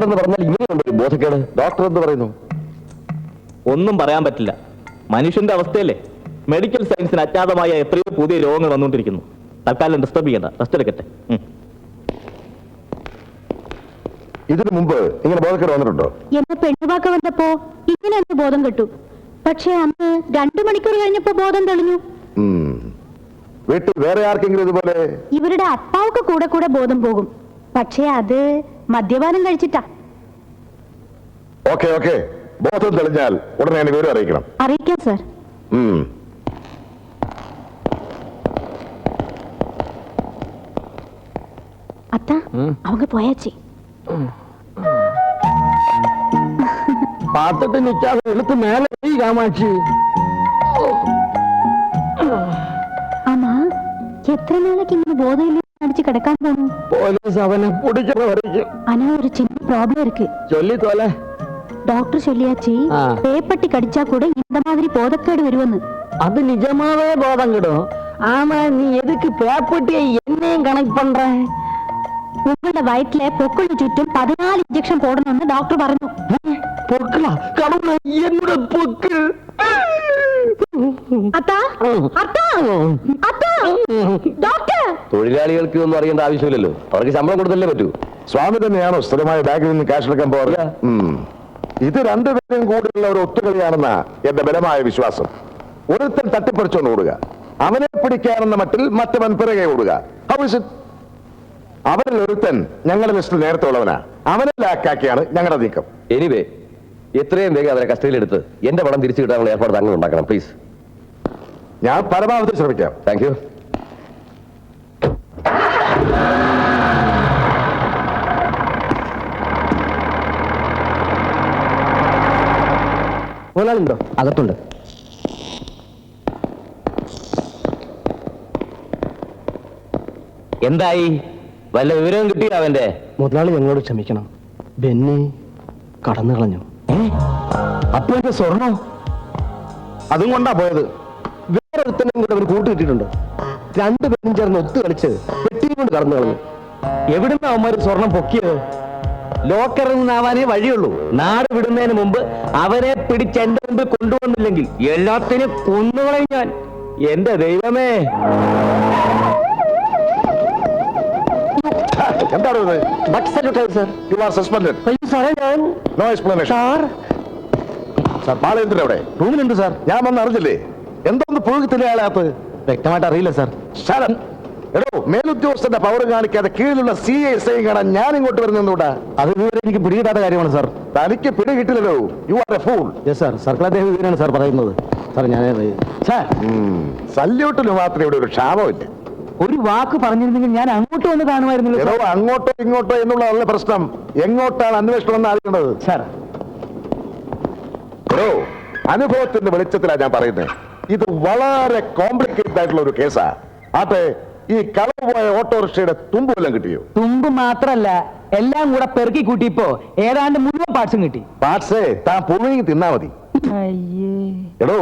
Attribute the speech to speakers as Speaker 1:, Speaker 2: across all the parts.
Speaker 1: ബോധക്കേടെന്ന് പറഞ്ഞാൽ ഇങ്ങനെയുണ്ട്. ഒരു ബോധക്കേട്. ഡോക്ടർ എന്ന് പറയുന്നു?
Speaker 2: ഒന്നും പറയാൻ പറ്റില്ല. മനുഷ്യന്റെ അവസ്ഥയല്ലേ? മെഡിക്കൽ സയൻസിന് അജ്ഞാതമായ എത്രയോ പുതിയ രോഗങ്ങൾ വന്നുകൊണ്ടിരിക്കുന്നു. തൽക്കാലം ഡിസ്റ്റർബ് ചെയ്യണ്ട. റെസ്റ്റ് എടുക്കട്ടെ.
Speaker 3: ഇതിനു മുമ്പ് ഇങ്ങനെ ബോധക്കേട് വന്നിട്ടുണ്ടോ?
Speaker 4: എന്നെ പെണ്ണുവാക്ക വന്നപ്പോ ഇങ്ങനെ എന്റെ ബോധം കിട്ടു. പക്ഷേ അന്ന് രണ്ടു മണിക്കൂർ കഴിഞ്ഞപ്പോ ബോധം തെളിഞ്ഞു.
Speaker 3: വീട്ടിൽ വേറെ ആർക്കെങ്കിലും ഇതുപോലെ
Speaker 4: ഇവരുടെ അപ്പാവൊക്കെ കൂടെ കൂടെ ബോധം പോകും. പക്ഷെ അത് മദ്യപാനം കഴിച്ചിട്ടാ
Speaker 3: ഓക്കെ ഓക്കെ ബോധം തെളിഞ്ഞാൽ ഉടനെ എന്നെ വിവരം അറിയിക്കണം
Speaker 4: അറിയിക്കാം സർ
Speaker 3: ഉം.
Speaker 4: അത്ത அவங்க போயாச்சு
Speaker 1: പാത്തിട്ട് നിൽക്കാതെ എടുത്ത് മേലെ പോയി കാമാക്ഷി
Speaker 4: ஆமா எத்தனை நாளைக்கு இங்க போதையில அடிச்சு കിടക്കാൻ തോന്നി
Speaker 1: പോലീസ് അവനെ
Speaker 4: അവന ഒരു ചിന്ത പ്രോബ്ലം ഇരിക്കു.
Speaker 1: ചൊല്ലി ഡോക്ടർ
Speaker 4: ചൊല്ലിയാച്ചി പേപ്പട്ടി കടിച്ചാ കൂടെ ഇന്നമാതിരി ബോധക്കേട് വരുമെന്ന്
Speaker 1: അത് നിജമാവേ ബോധം കിടും. ആമാ നീ എതുക്ക് പേപ്പട്ടിയെ എന്നെയും കണക്ട് പണ്ടേ
Speaker 4: ഉങ്ങളുടെ വയറ്റിലെ പൊക്കിളിന് ചുറ്റും പതിനാല് ഇഞ്ചക്ഷൻ പോടണമെന്ന് ഡോക്ടർ പറഞ്ഞു. പൊക്കിള? കടന്നു എന്നുള്ള പൊക്കിൾ.
Speaker 1: തൊഴിലാളികൾക്ക് ഒന്നും അറിയേണ്ട ആവശ്യമില്ലല്ലോ. അവർക്ക് ശമ്പളം കൊടുത്തല്ലേ പറ്റൂ.
Speaker 3: സ്വാമി തന്നെയാണോ സ്ഥിരമായ ബാങ്കിൽ നിന്ന് ക്യാഷ് എടുക്കാൻ പോകാറ്? ഉം. ഇത് രണ്ടുപേരും കൂടിയുള്ള ഒരു ഒത്തുകളിയാണെന്ന എന്റെ ബലമായ വിശ്വാസം. ഒരുത്തൻ തട്ടിപ്പറിച്ചോണ്ട് ഓടുക. അവനെ പിടിക്കാനെന്ന മട്ടിൽ മറ്റവൻ പിറകെ ഓടുക? അവരിൽ ഒരുത്തൻ ഞങ്ങളുടെ ലിസ്റ്റിൽ നേരത്തെ ഉള്ളവനാ. അവനെ ലാക്കാക്കിയാണ് ഞങ്ങളുടെ നീക്കം.
Speaker 1: എനിവേ എത്രയും വേഗം അവരെ കസ്റ്റഡിയിലെടുത്ത് എന്റെ പണം തിരിച്ചു കിട്ടാനുള്ള ഏർപ്പാട് താങ്കൾ ഉണ്ടാക്കണം പ്ലീസ്
Speaker 3: ഞാൻ പരമാവധി ശ്രമിക്കാം.
Speaker 1: താങ്ക് യു മുതലാളിണ്ടോ? അകത്തുണ്ട്.
Speaker 2: എന്തായി? വല്ല വിവരവും കിട്ടിയോ അവന്റെ?
Speaker 1: മുതലാളി ഞങ്ങളോട് ക്ഷമിക്കണം. ബെന്നി കടന്നു കളഞ്ഞു
Speaker 3: അപ്പൊ എന്റെ സ്വർണം? അതും കൊണ്ടാ പോയത്.
Speaker 1: ഒരുത്തനും കൂടെ കിട്ടിയിട്ടുണ്ട്. രണ്ടുപേരും ചേർന്ന് ഒത്തു കളിച്ച് പെട്ടിയും കൊണ്ട് കടന്നു കളഞ്ഞു. എവിടുന്ന അവന്മാര് സ്വർണം പൊക്കിയത്?
Speaker 2: ലോക്കറിൽ നിന്നാവാനേ വഴിയുള്ളൂ. നാട് വിടുന്നതിന് മുമ്പ് അവരെ പിടിച്ച് എന്റെ മുമ്പിൽ കൊണ്ടുവന്നില്ലെങ്കിൽ എല്ലാത്തിനും കൊന്നുകളയും ഞാൻ. എന്റെ ദൈവമേ.
Speaker 3: എന്താണ് ഇത്?
Speaker 1: സർ
Speaker 3: യു ആർ സസ്പെൻഡഡ്
Speaker 1: സാറേ ഞാൻ
Speaker 3: no explanation
Speaker 1: sir
Speaker 3: sir Balachandran എവിടെ
Speaker 1: റൂമിലുണ്ട് സാർ
Speaker 3: ഞാൻ വന്ന് അറിഞ്ഞില്ലേ? എന്തോന്ന് പുഴുകത്തില്ല അയാളകത്ത്?
Speaker 1: വ്യക്തമായിട്ട് അറിയില്ല സാർ.
Speaker 3: ശരൺ എടോ മേലുദ്യോഗസ്ഥന്റെ പവർ കാണിക്കാതെ കീഴിലുള്ള സി എസ് ഐ കാണാൻ ഞാൻ ഇങ്ങോട്ട് വരുന്നൂടാ
Speaker 1: അത് വിവരം എനിക്ക് പിടികിട്ടാത്ത കാര്യമാണ് സാർ.
Speaker 3: തനിക്ക് പിടി കിട്ടില്ലല്ലോ you are a fool
Speaker 1: yes sir സർക്കാർ അദ്ദേഹം വിവരമാണ് സാർ പറയുന്നത്. സാർ ഞാൻ സാർ.
Speaker 3: സല്യൂട്ടിന് മാത്രമേ ഇവിടെ ഒരു ക്ഷാമമില്ല.
Speaker 1: ഒരു വാക്ക് പറഞ്ഞിരുന്നെങ്കിൽ ഞാൻ അങ്ങോട്ട് വന്ന്
Speaker 3: കാണുമായിരുന്നു അങ്ങോട്ടോ ഇങ്ങോട്ടോ എന്നുള്ളതല്ല പ്രശ്നം. എങ്ങോട്ടാണ് അന്വേഷണം എന്ന് അറിയേണ്ടത്
Speaker 1: സാർ
Speaker 3: അനുഭവത്തിന്റെ വെളിച്ചത്തിലാണ് ഞാൻ പറയുന്നത്. ഇത് വളരെ കോംപ്ലിക്കേറ്റഡ് ആയിട്ടുള്ള ഒരു കേസാ. ആട്ടെ ഈ കളവുപോയ ഓട്ടോറിക്ഷയുടെ തുമ്പ് വല്ലതും കിട്ടിയോ?
Speaker 5: തുമ്പ് മാത്രല്ല എല്ലാം കൂടെ പെറുക്കി കൂട്ടിയപ്പോ ഏതാണ്ട് മുഴുവൻ പാർട്സും കിട്ടി.
Speaker 3: പാർട്സേ താൻ പുഴുങ്ങി തിന്നാ മതി. എടോ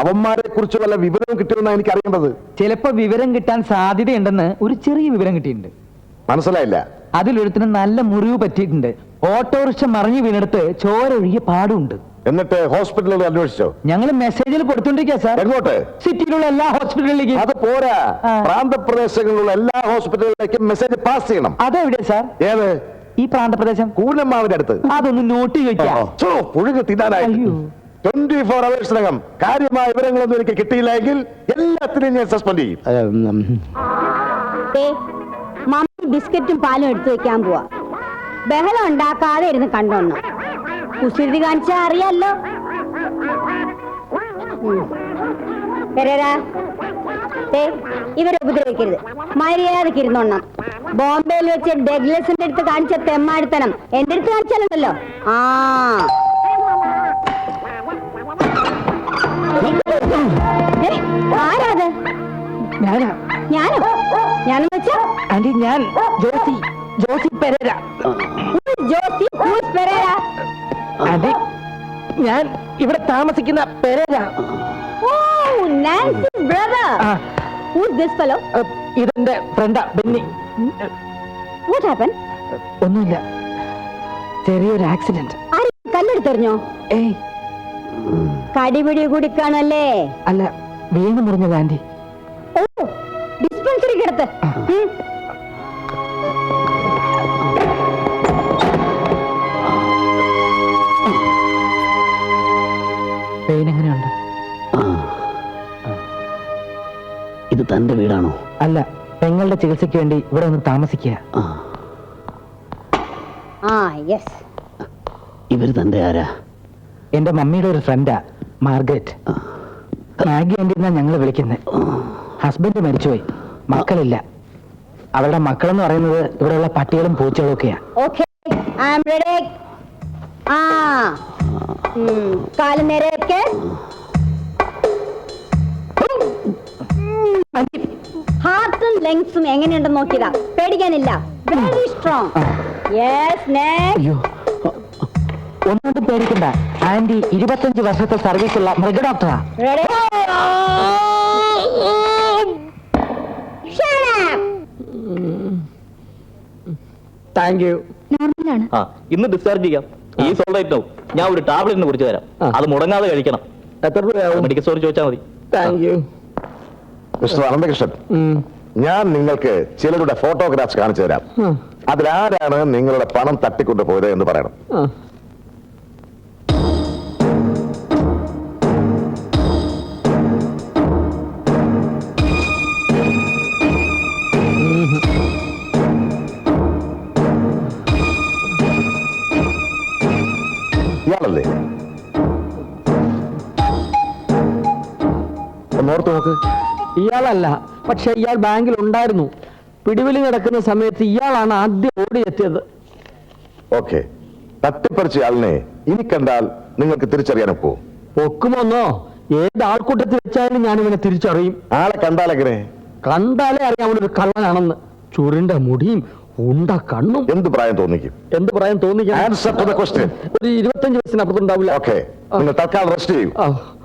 Speaker 3: അവന്മാരെ കുറിച്ച് വല്ല വിവരവും കിട്ടിയെന്നാണ് എനിക്ക് അറിയേണ്ടത്
Speaker 5: ചിലപ്പോ വിവരം കിട്ടാൻ സാധ്യതയുണ്ടെന്ന് ഒരു ചെറിയ വിവരം കിട്ടിയിട്ടുണ്ട്.
Speaker 3: മനസ്സിലായില്ല.
Speaker 5: അതിലൊരുത്തിന് നല്ല മുറിവ് പറ്റിയിട്ടുണ്ട്. ഓട്ടോറിക്ഷ മറിഞ്ഞു വീണെടുത്ത് ചോര ഒഴുകിയ പാടുണ്ട്.
Speaker 3: എന്നിട്ട് ഹോസ്പിറ്റലിൽ അന്വേഷിച്ചോ.
Speaker 5: ഞങ്ങൾ മെസ്സേജിൽ കൊടുത്തോണ്ടിരിക്കുക സാർ.
Speaker 3: എങ്ങോട്ട്?
Speaker 5: സിറ്റിയിലുള്ള എല്ലാ ഹോസ്പിറ്റലിലേക്ക്.
Speaker 3: അത് പോരാ. പ്രാന്തപ്രദേശങ്ങളിലുള്ള എല്ലാ ഹോസ്പിറ്റലുകളിലേക്കും മെസ്സേജ് പാസ് ചെയ്യണം.
Speaker 5: അതെവിടെ സാർ?
Speaker 3: ഏത്?
Speaker 5: ഈ പ്രാന്തപ്രദേശം.
Speaker 3: കൂനമ്മാവിന്റെ അടുത്ത്.
Speaker 5: അതൊന്ന് നോട്ട് ചോദിക്കാം.
Speaker 3: പുഴുക് തിന്നാനായി ട്വന്റി ഫോർ അവേഴ്സിനകം കാര്യമായ വിവരങ്ങളൊന്നും എനിക്ക് കിട്ടിയില്ലെങ്കിൽ എല്ലാത്തിനെയും ഞാൻ സസ്പെൻഡ് ചെയ്യും.
Speaker 4: മമ്മി ബിസ്ക്കറ്റും പാലും എടുത്തു വെക്കാൻ പോവാ. ബഹളം ഉണ്ടാക്കാതെ ഇരുന്ന് കണ്ടോണം. കുസൃതി കാണിച്ച അറിയാലോ. പെരേരാ, ഇവരെ ഉപദ്രവിക്കരുത്. മര്യാദയ്ക്ക് ഇരുന്നോണം. ബോംബെയിൽ വെച്ച് ഡെഗ്ലസിന്റെ അടുത്ത് കാണിച്ച തെമ്മാടിത്തനം. എന്റെ അടുത്ത് കാണിച്ചാലുണ്ടല്ലോ. ആ. ആരാത്
Speaker 5: ഞാനാ.
Speaker 4: ഞാനോ? ഞാനെന്ന് വെച്ചാ?
Speaker 5: ആന്റി ഞാൻ ജോസി. ജോസി പെരേര.
Speaker 4: ജോസി പെരേര.
Speaker 5: ആന്റി ഞാൻ ഇവിടെ താമസിക്കുന്ന പെരേര. ഇതെന്റെ ഫ്രണ്ടാ ബെന്നി.
Speaker 4: What happened?
Speaker 5: ഒന്നുമില്ല.
Speaker 6: ചെറിയൊരു ആക്സിഡന്റ്
Speaker 7: കല്ലെടുത്തെറിഞ്ഞോ?
Speaker 6: ഏയ്.
Speaker 7: കടിപിടി കുടിക്കാണല്ലേ
Speaker 6: അല്ല വീണ് മുറിഞ്ഞത് ആന്റി.
Speaker 7: ഓ ഡിസ്പെൻസറി കിടത്ത്
Speaker 2: തന്റെ വീടാണോ?
Speaker 6: അല്ല പെങ്ങളുടെ ചികിത്സയ്ക്ക് വേണ്ടി ഇവിടെ ഒന്ന് താമസിക്കുക.
Speaker 7: ആ. യെസ്
Speaker 2: ഇവർ തന്റെ ആരാ?
Speaker 6: എന്റെ മമ്മിയുടെ ഒരു ഫ്രണ്ടാ മാർഗരറ്റ്. മാഗി ആന്റി എന്നാ ഞങ്ങൾ വിളിക്കുന്നത് ഹസ്ബൻഡ് മരിച്ചുപോയി. മക്കളില്ല. അവരുടെ മക്കളെന്ന് പറയുന്നത് ഇവിടെയുള്ള പട്ടികളും പൂച്ചകളും ഒക്കെയാ.
Speaker 7: Okay I am. റെഡി ആ. ഉം, കാൽ ഹാർട്ടും ലങ്സും എങ്ങനെയുണ്ടെന്ന് നോക്കിയതാ. പേടിക്കാനില്ല. വെരി സ്ട്രോങ് യെസ്
Speaker 6: ഒന്നുകൊണ്ടും പേടിക്കണ്ട. ആന്റി ഇരുപത്തഞ്ച് വർഷത്തെ സർവീസുള്ള മൃഗ ഡോക്ടറാ!
Speaker 2: താങ്ക് യു
Speaker 7: നോർമലാണ്
Speaker 8: ആ ഇന്ന് ഡിസ്ചാർജ് ചെയ്യാം. ഈ സോൾഡായിട്ട് ഞാൻ ഒരു ടാബ്ലറ്റിന് കുറിച്ച് തരാം. അത് മുടങ്ങാതെ കഴിക്കണം.
Speaker 2: എത്ര രൂപയാവും?
Speaker 8: മെഡിക്കൽ സ്റ്റോർ ചോദിച്ചാൽ മതി.
Speaker 2: Thank you
Speaker 3: mister Ananthakrishnan. ഞാൻ നിങ്ങൾക്ക് ചിലരുടെ ഫോട്ടോഗ്രാഫ്സ് കാണിച്ചു തരാം. അതിലാരാണ് നിങ്ങളുടെ പണം തട്ടിക്കൊണ്ടു പോയത് എന്ന് പറയണം. ഇയാളല്ല.
Speaker 2: പക്ഷെ ഇയാൾ ബാങ്കിൽ ഉണ്ടായിരുന്നു. പിടിവിലി നടക്കുന്ന സമയത്ത് ഇയാളാണ് ആദ്യം ഓടിയെത്തിയത്.
Speaker 3: ഓക്കെ. തട്ടിപ്പറിച്ച ആളിനെ ഇനി കണ്ടാൽ നിങ്ങൾക്ക് തിരിച്ചറിയാനൊക്കോ
Speaker 2: ഒക്കുമോന്നോ ഏത് ആൾക്കൂട്ടത്തിൽ വെച്ചാലും ഞാൻ ഇവനെ തിരിച്ചറിയും.
Speaker 3: ആളെ കണ്ടാൽ എങ്ങനെ?
Speaker 2: കണ്ടാലേ അറിയാം അവനൊരു കള്ളനാണെന്ന്. ചുരുണ്ട മുടിയും ഉണ്ട കണ്ണും.
Speaker 3: എന്ത് പ്രായം തോന്നിക്കും?
Speaker 2: എന്ത് പ്രായം തോന്നിക്കും?
Speaker 3: ആൻസർ ടു ദ ക്വസ്റ്റ്യൻ
Speaker 2: ഒരു ഇരുപത്തഞ്ച് വയസ്സിനപ്പുറത്തുണ്ടാവില്ല.
Speaker 3: ഓക്കെ. നിങ്ങൾ തൽക്കാലം റെസ്റ്റ് ചെയ്യും.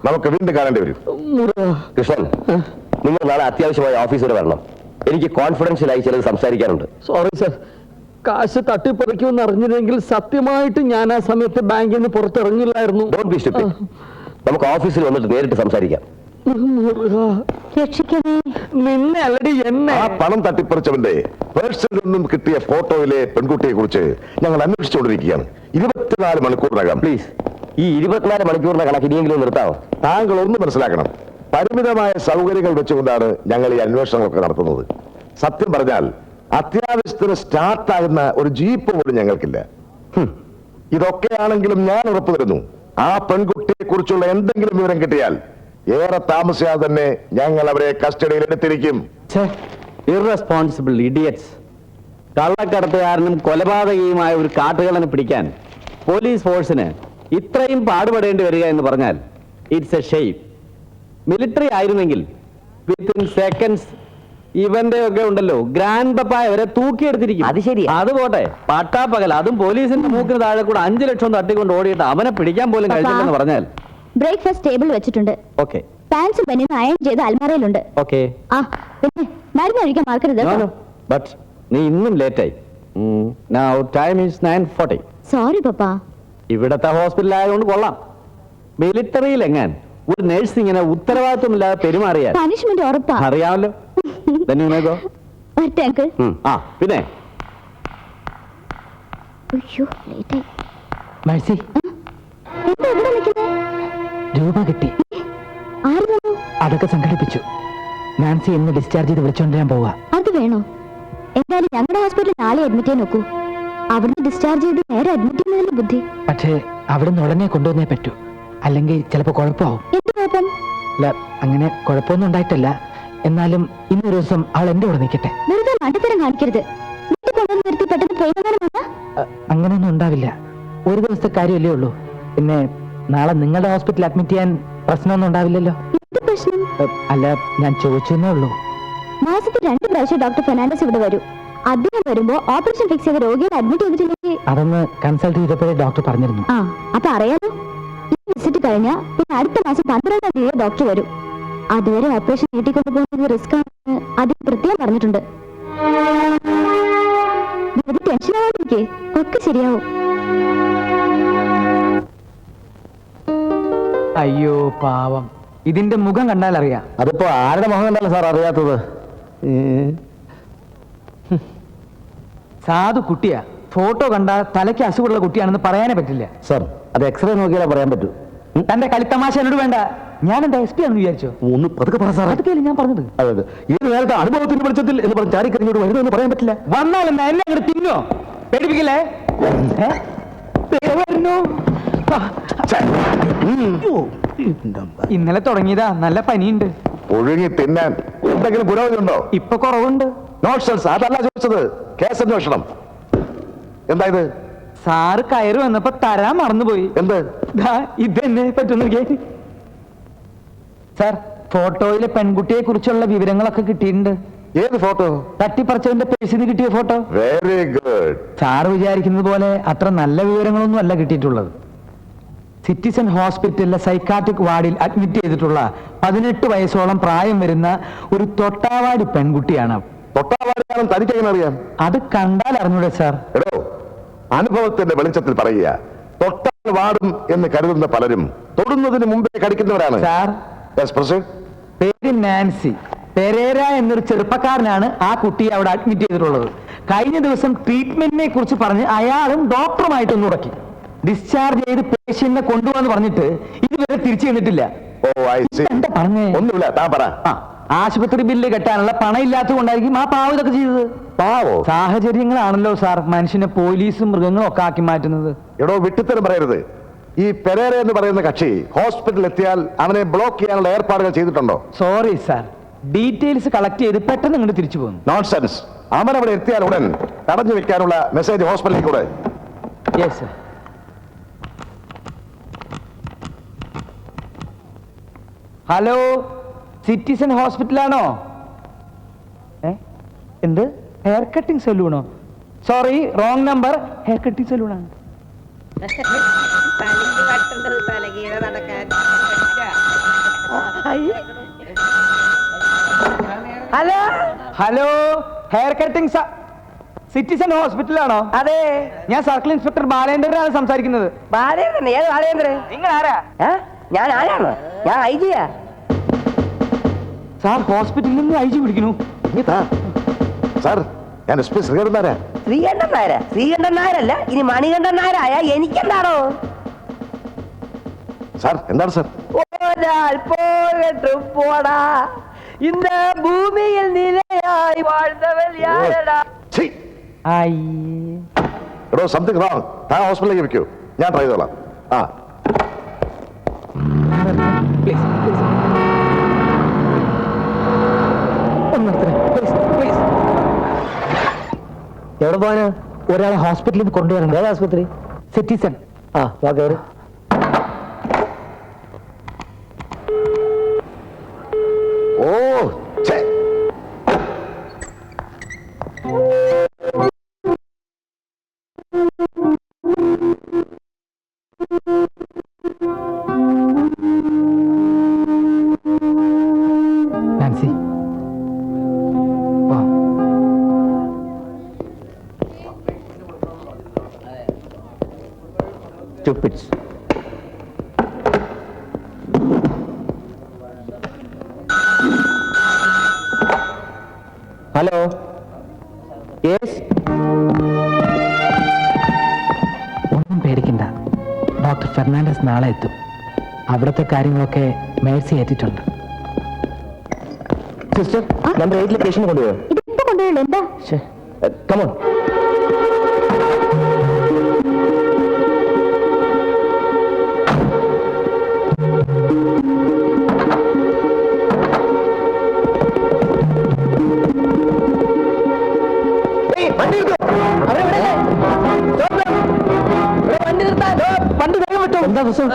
Speaker 3: നമുക്ക് വീണ്ടും കാണേണ്ടി വരും.
Speaker 9: കൃഷ്ണൻ. നിങ്ങൾ നാളെ അത്യാവശ്യമായ ഓഫീസ് വരെ വരണം. എനിക്ക് കോൺഫിഡൻഷ്യലായി ചിലത് സംസാരിക്കാനുണ്ട്.
Speaker 2: സോറി സർ കാശ് തട്ടിപ്പറിക്കുമെന്ന് അറിഞ്ഞിരുന്നെങ്കിൽ സത്യമായിട്ട് ഞാൻ ആ സമയത്ത് ബാങ്കിൽ നിന്ന് പുറത്തിറങ്ങില്ലായിരുന്നു.
Speaker 9: ഡോണ്ട് ബി സ്റ്റുപ്പിഡ് നമുക്ക് ഓഫീസിൽ വന്നിട്ട് നേരിട്ട് സംസാരിക്കാം.
Speaker 7: രക്ഷിക്കണേ.
Speaker 2: നിന്നെ അല്ലടി എന്നെ.
Speaker 3: ആ പണം തട്ടിപ്പറിച്ചവന്റെ പേഴ്സണിൽ നിന്നും കിട്ടിയ ഫോട്ടോയിലെ പെൺകുട്ടിയെ കുറിച്ച് ഞങ്ങൾ അന്വേഷിച്ചുകൊണ്ടിരിക്കുകയാണ്. ഇരുപത്തിനാല് മണിക്കൂറിനകം.
Speaker 9: പ്ലീസ് ഈ ഇരുപത്തിനാല് മണിക്കൂറിന്റെ കണക്ക് ഇനിയെങ്കിലും നിർത്താമോ?
Speaker 3: താങ്കൾ ഒന്ന് മനസ്സിലാക്കണം. പരിമിതമായ സൗകര്യങ്ങൾ വെച്ചുകൊണ്ടാണ് ഞങ്ങൾ ഈ അന്വേഷണങ്ങളൊക്കെ നടത്തുന്നത്. സത്യം പറഞ്ഞാൽ അത്യാവശ്യത്തിന് സ്റ്റാർട്ടാകുന്ന ഒരു ജീപ്പ് പോലും ഞങ്ങൾക്കില്ല. ഇതൊക്കെയാണെങ്കിലും ഞാൻ ഉറപ്പു തരുന്നു ആ പെൺകുട്ടിയെ കുറിച്ചുള്ള എന്തെങ്കിലും വിവരം കിട്ടിയാൽ ഏറെ താമസിയാതെ തന്നെ ഞങ്ങൾ അവരെ കസ്റ്റഡിയിൽ എടുത്തിരിക്കും.
Speaker 2: ഇഡിയറ്റ്സ് കള്ളക്കടത്തുകാരനും കൊലപാതകയുമായ ഒരു കാട്ടുകളനെ പിടിക്കാൻ പോലീസ് ഫോഴ്സിന് ഇത്രയും പാടുപെടേണ്ടി വരിക എന്ന് പറഞ്ഞാൽ ഇറ്റ്സ് എ ഷെയ്ം മിലിറ്ററി ആയിരുന്നെങ്കിൽ വിത്തിൻ സെക്കൻഡ്സ് ഇവന്റെ ഒക്കെ ഉണ്ടല്ലോ. ഗ്രാൻഡ് പപ്പായ വരെ തൂക്കിയെടുത്തിരിക്കും.
Speaker 6: അത് ശരി
Speaker 2: അത് പോട്ടെ. പട്ടാപ്പകൽ അതും പോലീസിന്റെ മൂക്കിന് താഴെ കൂടെ അഞ്ചു ലക്ഷം തട്ടിക്കൊണ്ട് ഓടിയിട്ട് അവനെ പിടിക്കാൻ പോലും കഴിഞ്ഞില്ലെന്ന് പറഞ്ഞാൽ.
Speaker 7: ബ്രേക്ക്ഫാസ്റ്റ് ടേബിൾ വെച്ചിട്ടുണ്ട്.
Speaker 2: ഓക്കെ
Speaker 7: പാൻസും പെന്നും അയൺ ചെയ്ത് അൽമാരയിലുണ്ട്.
Speaker 2: ഓക്കെ
Speaker 7: ആ പിന്നെ മരുന്ന് കഴിക്കാൻ മറക്കരുത്
Speaker 2: ബട്ട് നീ ഇന്നും ലേറ്റായി now time is nine forty
Speaker 7: sorry papa.
Speaker 2: ഇവിടത്തെ ഹോസ്പിറ്റൽ ആയതുകൊണ്ട് കൊള്ളാം. മിലിറ്ററിയിൽ എങ്ങാൻ? ഒരു നേഴ്സ് ഇങ്ങനെ ഉത്തരവാദിത്വമില്ലാതെ പെരുമാറിയാൽ
Speaker 7: പണിഷ്മെന്റ് ഉറപ്പാ.
Speaker 2: അറിയാമല്ലോ. may go.
Speaker 7: വരട്ടെ അങ്കിൾ.
Speaker 2: ഉം. ആ പിന്നെ?
Speaker 7: അയ്യോ ലേറ്റായി
Speaker 6: മഴ്സി.
Speaker 7: എന്താ ഇവിടെ
Speaker 6: രൂപ കിട്ടി.
Speaker 7: ആര് തന്നു
Speaker 6: അതൊക്കെ സംഘടിപ്പിച്ചു. നാൻസി ഇന്ന് ഡിസ്ചാർജ് ചെയ്ത് വിളിച്ചോണ്ടിരാൻ പോവാ.
Speaker 7: അത് വേണോ? എന്തായാലും ഞങ്ങളുടെ ഹോസ്പിറ്റലിൽ നാളെ അഡ്മിറ്റ് ചെയ്യാൻ നോക്കൂ. അവിടുന്ന് ഡിസ്ചാർജ് ചെയ്ത് നേരെ അഡ്മിറ്റ് ചെയ്യുന്നതിന്റെ ബുദ്ധി.
Speaker 6: പക്ഷേ അവിടുന്ന് ഉടനെ കൊണ്ടുവന്നേ പറ്റൂ. അല്ലെങ്കിൽ ചിലപ്പോൾ കുഴപ്പമാവും.
Speaker 7: കുഴപ്പം
Speaker 6: അല്ല അങ്ങനെ കുഴപ്പമൊന്നും ഉണ്ടായിട്ടല്ല. എന്നാലും ഇന്നൊരു ദിവസം അവൾ എന്റെ കൂടെ നിൽക്കട്ടെ.
Speaker 7: വെറുതെ മണ്ടത്തരം കാണിക്കരുത്. വീട്ടിൽ കൊണ്ടുവന്ന് നിർത്തി പെട്ടെന്ന് പ്രേമകാരം വന്നാ
Speaker 6: അങ്ങനെയൊന്നും ഉണ്ടാവില്ല. ഒരു ദിവസത്തെ കാര്യമല്ലേ ഉള്ളൂ. പിന്നെ നാളെ നിങ്ങളുടെ ഹോസ്പിറ്റലിൽ അഡ്മിറ്റ് ചെയ്യാൻ പ്രശ്നമൊന്നും ഉണ്ടാവില്ലല്ലോ.
Speaker 7: എന്ത് പ്രശ്നം?
Speaker 6: അ, അല്ല ഞാൻ ചോദിച്ചെന്നേ ഉള്ളൂ.
Speaker 7: മാസത്തിൽ രണ്ട് പ്രാവശ്യം ഡോക്ടർ ഫെർണാണ്ടസ് ഇവിടെ വരും. അദ്ദേഹം വരുമ്പോ ഓപ്പറേഷൻ ഫിക്സ് ചെയ്ത രോഗിയെ അഡ്മിറ്റ് ചെയ്തിട്ടില്ലെങ്കിൽ
Speaker 6: അതൊന്ന് കൺസൾട്ട് ചെയ്തപ്പോഴേ ഡോക്ടർ പറഞ്ഞിരുന്നു.
Speaker 7: ആ അപ്പൊ അറിയാലോ. ഈ വിസിറ്റ് കഴിഞ്ഞാ പിന്നെ അടുത്ത മാസം പന്ത്രണ്ടാം തീയതി ഡോക്ടർ വരും. അതുവരെ ഓപ്പറേഷൻ നീട്ടിക്കൊണ്ടു പോകുന്നത് റിസ്ക് ആണെന്ന് അദ്ദേഹം പ്രത്യേകം പറഞ്ഞിട്ടുണ്ട്. വെറുതെ ടെൻഷൻ ആവാതിരിക്കേ ഒക്കെ ശരിയാവും.
Speaker 5: അയ്യോ പാവം. ഇതിന്റെ മുഖം കണ്ടാൽ അറിയാം.
Speaker 9: അതിപ്പോ ആരുടെ മുഖം കണ്ടല്ലോ സാർ അറിയാത്തത്?
Speaker 5: സാധു കുട്ടിയാ. ഫോട്ടോ കണ്ടാൽ തലയ്ക്ക് അസുഖമുള്ള കുട്ടിയാണെന്ന് പറയാനേ പറ്റില്ല.
Speaker 9: സാർ അത് എക്സ്റേ നോക്കിയാലേ പറയാൻ പറ്റൂ.
Speaker 5: തന്റെ കളിത്തമാശ എന്നോട് വേണ്ട. ഞാൻ എന്താ എസ് പി ആണെന്ന് വിചാരിച്ചോ?
Speaker 9: ഒന്ന് പതുക്കെ പറ സാറേ.
Speaker 5: അതൊക്കെയല്ലേ ഞാൻ പറഞ്ഞത്?
Speaker 9: അതെ അതെ. ഏത് നേരത്തെ അനുഭവത്തിന്റെ വെളിച്ചത്തിൽ എന്ന് പറഞ്ഞ് ചാരിക്കരിഞ്ഞോട് വരുന്നതെന്ന് പറയാൻ പറ്റില്ല.
Speaker 5: വന്നാലെന്നാ എന്നെ അങ്ങോട്ട് തിന്നോ? പേടിപ്പിക്കില്ലേ? വരുന്നു. ഇന്നലെ തുടങ്ങിയതാ. നല്ല പനിയുണ്ട്.
Speaker 3: ഒഴുകി തിന്നാൻ എന്തെങ്കിലും പുരോഗതിയുണ്ടോ?
Speaker 5: ഇപ്പൊ കുറവുണ്ട്.
Speaker 3: അതല്ല ചോദിച്ചത്. കേസ് അന്വേഷണം. എന്തായത്
Speaker 5: സാറ് കയറി വന്നപ്പോ തരാൻ മറന്നുപോയി.
Speaker 3: എന്ത്?
Speaker 5: ഇതെന്നെ പറ്റുന്നു സാർ ഫോട്ടോയിലെ പെൺകുട്ടിയെ കുറിച്ചുള്ള വിവരങ്ങളൊക്കെ കിട്ടിയിട്ടുണ്ട്.
Speaker 3: ഏത് ഫോട്ടോ?
Speaker 5: തട്ടിപ്പറിച്ചവന്റെ പേഴ്സിന് കിട്ടിയ ഫോട്ടോ.
Speaker 3: വെരി ഗുഡ്
Speaker 5: സാറ് വിചാരിക്കുന്നത് പോലെ അത്ര നല്ല വിവരങ്ങളൊന്നും അല്ല കിട്ടിയിട്ടുള്ളത്. സിറ്റിസൺ ഹോസ്പിറ്റലിലെ സൈക്കാട്രിക് വാർഡിൽ അഡ്മിറ്റ് ചെയ്തിട്ടുള്ള പതിനെട്ട് വയസ്സോളം പ്രായം വരുന്ന ഒരു തൊട്ടാവാടി പെൺകുട്ടിയാണ്.
Speaker 3: തൊട്ടാവാടിയാണെന്ന് അറിയാം?
Speaker 5: അത് കണ്ടാൽ അറിഞ്ഞൂടെ സാർ?
Speaker 3: എടോ അനുഭവത്തിന്റെ വെളിച്ചത്തിൽ പറയുക. വാടും എന്ന് കരുതുന്ന പലരും തൊടുന്നതിന് മുമ്പേ കടിക്കുന്നവരാണ്.
Speaker 5: സാർ പേര് നാൻസി. പെരേര എന്നൊരു ചെറുപ്പക്കാരനാണ് ആ കുട്ടിയെ അവിടെ അഡ്മിറ്റ് ചെയ്തിട്ടുള്ളത്. കഴിഞ്ഞ ദിവസം ട്രീറ്റ്മെന്റിനെ കുറിച്ച് പറഞ്ഞ് അയാളും ഡോക്ടറുമായിട്ടൊന്ന് ഉടക്കി ഡിസ്ചാർജ് ചെയ്ത് പേഷ്യന്റിനെ കൊണ്ടുപോകാന്ന് പറഞ്ഞിട്ട് ഇതുവരെ തിരിച്ചു ചെന്നിട്ടില്ല
Speaker 3: ഓ
Speaker 5: എന്താ പറഞ്ഞേ?
Speaker 3: ഒന്നുമില്ല താൻ പറ.
Speaker 5: ആ ആശുപത്രി ബില്ല് കെട്ടാനുള്ള പണം ഇല്ലാത്തത് കൊണ്ടായിരിക്കും ആ പാവം ഇതൊക്കെ ചെയ്തത്.
Speaker 3: പാവോ?
Speaker 5: സാഹചര്യങ്ങളാണല്ലോ സാർ മനുഷ്യനെ പോലീസും മൃഗങ്ങളും ഒക്കെ ആക്കി മാറ്റുന്നത്.
Speaker 3: എടോ വിട്ടിത്തരം പറയരുത്. ഈ പെരേര എന്ന് പറയുന്ന കക്ഷി ഹോസ്പിറ്റലിൽ എത്തിയാൽ അവനെ ബ്ലോക്ക് ചെയ്യാനുള്ള ഏർപ്പാടുകൾ ചെയ്തിട്ടുണ്ടോ?
Speaker 5: സോറി സാർ ഡീറ്റെയിൽസ് കളക്ട് ചെയ്ത് പെട്ടെന്ന് ഇങ്ങോട്ട് തിരിച്ചു പോകുന്നു.
Speaker 3: നോൺസെൻസ് അവൻ അവിടെ എത്തിയാൽ ഉടൻ തടഞ്ഞു വെക്കാനുള്ള മെസ്സേജ് ഹോസ്പിറ്റലിൽ കൂടെ
Speaker 5: യെസ് സർ ഹലോ സിറ്റിസൺ ഹോസ്പിറ്റലാണോ ഏ? എന്ത്? Hair cutting സലൂണോ sorry wrong number hair cutting സലൂണാണ്
Speaker 10: തലയ്ക്ക് പറ്റുന്നത് തലകീഴ നടക്കാൻ.
Speaker 5: Hello. Hello. Hair cutting citizen hospital ആണോ?
Speaker 10: അതെ.
Speaker 5: ഞാൻ സർക്കിൾ ഇൻസ്പെക്ടർ ബാലേന്ദ്രനാണ് സംസാരിക്കുന്നത്.
Speaker 10: ബാലേന്ദ്രൻ ഏത് ബാലേന്ദ്രൻ?
Speaker 5: നിങ്ങൾ ആരാ
Speaker 10: ഞാൻ ആരാണ്? ഞാൻ ഐ ജിയാ
Speaker 5: സാർ ഹോസ്പിറ്റലിൽ നിന്ന് ഐ ജി
Speaker 3: പിടിക്കുന്നു. താ. സാർ ഞാൻ എസ് പി ശ്രീകരൻ
Speaker 10: ശ്രീകണ്ഠൻ നായര ശ്രീകണ്ഠൻ നായരല്ല ഇനി മണികണ്ഠൻ നായരായ എനിക്കെന്താണോ
Speaker 3: സാർ എന്താണ് സാർ
Speaker 10: ഒരാൾ പോകട്ടും പോടാ இந்த பூமியில் நிலையாய் வாழ்ந்தவள் யாரடா
Speaker 3: ഛീ!
Speaker 5: അയ്യേ
Speaker 3: എടോ സംതിങ് റോങ് താൻ ഹോസ്പിറ്റലിലേക്ക് വെക്കൂ ഞാൻ ട്രൈ ചെയ്തോളാം ആ
Speaker 5: പ്ലീസ് പ്ലീസ്
Speaker 9: എവിടെ പോകാനാ
Speaker 5: ഒരാളെ ഹോസ്പിറ്റലിൽ കൊണ്ടുവരണം
Speaker 9: ഏത് ആശുപത്രി?
Speaker 5: സിറ്റിസൺ
Speaker 9: ആ വാ കയറി Stupids. ഹലോ യെസ്
Speaker 5: ഒന്നും പേടിക്കണ്ട. ഡോക്ടർ ഫെർണാണ്ടസ് നാളെ എത്തും. അവിടുത്തെ കാര്യങ്ങളൊക്കെ മേഴ്സി ഏറ്റിട്ടുണ്ട്.
Speaker 9: സിസ്റ്റർ നമ്പർ എയ്റ്റിലെ പേഷ്യന്റ് കൊണ്ടുപോയോ
Speaker 7: ഇതിപ്പോ കൊണ്ടുപോയുള്ളൂ എന്താ?
Speaker 9: കമോൺ எந்த வருஷம்